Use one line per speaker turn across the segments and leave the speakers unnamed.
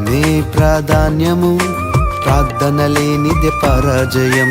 ప్రార్థనే ప్రాధాన్యము ప్రార్థన లేనిదే పరాజయం.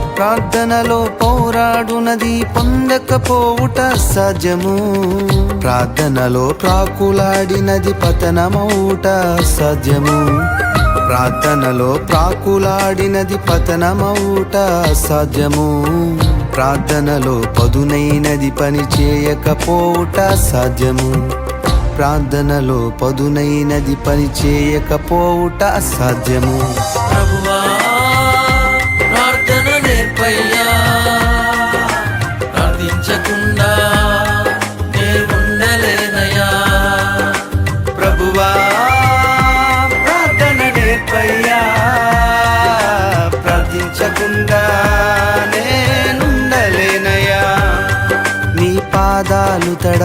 ప్రార్థనలో పోరాడునది పొందకపోవుట సజము. ప్రార్థనలో ప్రాకులాడినది పతనమౌట సజము. ప్రార్థనలో ప్రాకులాడినది పతనమౌట అసాధ్యము ప్రార్థనలో పదునైనది పని చేయకపోవుట సాధ్యము ప్రార్థనలో పదునైనది పని చేయకపోవుట అసాధ్యము
ప్రభువా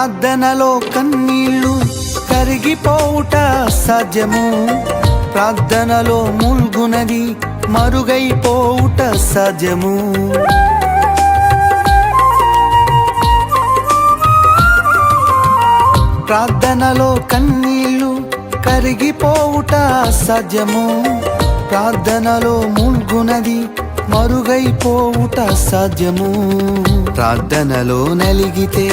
ప్రార్థనలో కన్నీళ్ళు కరిగిపోవుట సాధ్యము. ప్రార్థనలో ముల్గునది మరుగైపోవుట సాధ్యము. ప్రార్థనలో కన్నీళ్ళు కరిగిపోవుట సాధ్యము. ప్రార్థనలో ముల్గునది మరుగైపోవుట సాధ్యము. ప్రార్థనలో నలిగితే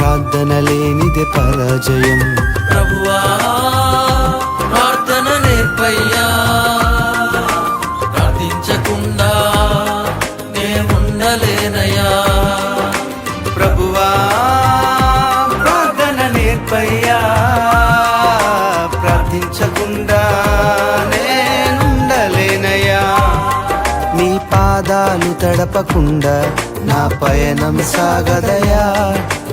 ప్రార్థన లేనిదే పరాజయం.
ప్రభువా ప్రార్థన నేర్పయ్యా. ప్రార్థించకుండా నేనుండలేనయ్యా.
ప్రభువా ప్రార్థన నేర్పయ్యా. ప్రార్థించకుండా నేనుండలేనయ్యా. నీ పాదాలు తడపకుండా నా పయనం సాగదయా